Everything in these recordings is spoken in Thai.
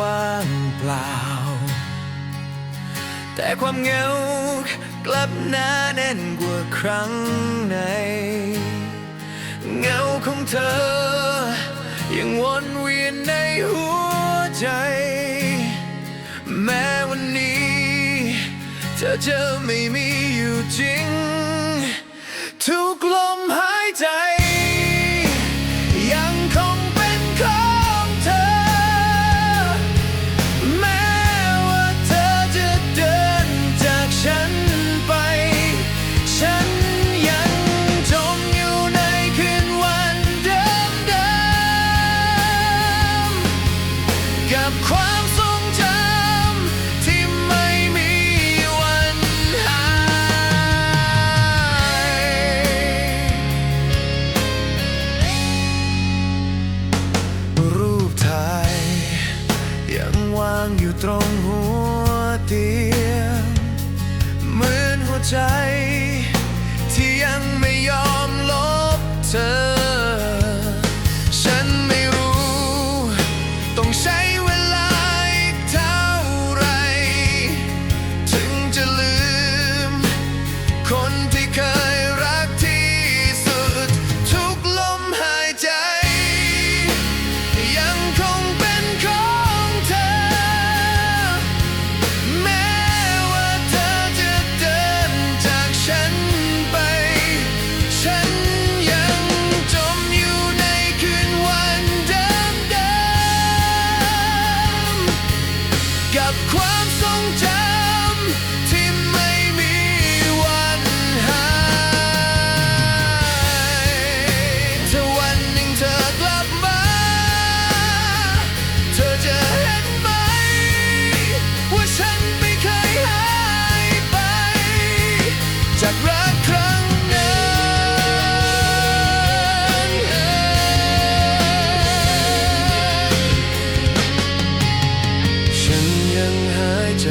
ว่างเปล่า แต่ความเหงากลับหนาแน่นกว่าครั้งไหนเหงาของเธอ ยังวนเวียนในหัวใจ แม้วันนี้ เธอจะไม่มีอยู่จริง ทุกลมหายใจางอยู่ตรงหัวเตียงเหมือนหัวใจ จ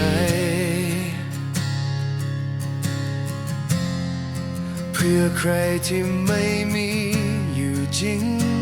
เพื่อใครที่ไม่มีอยู่จริง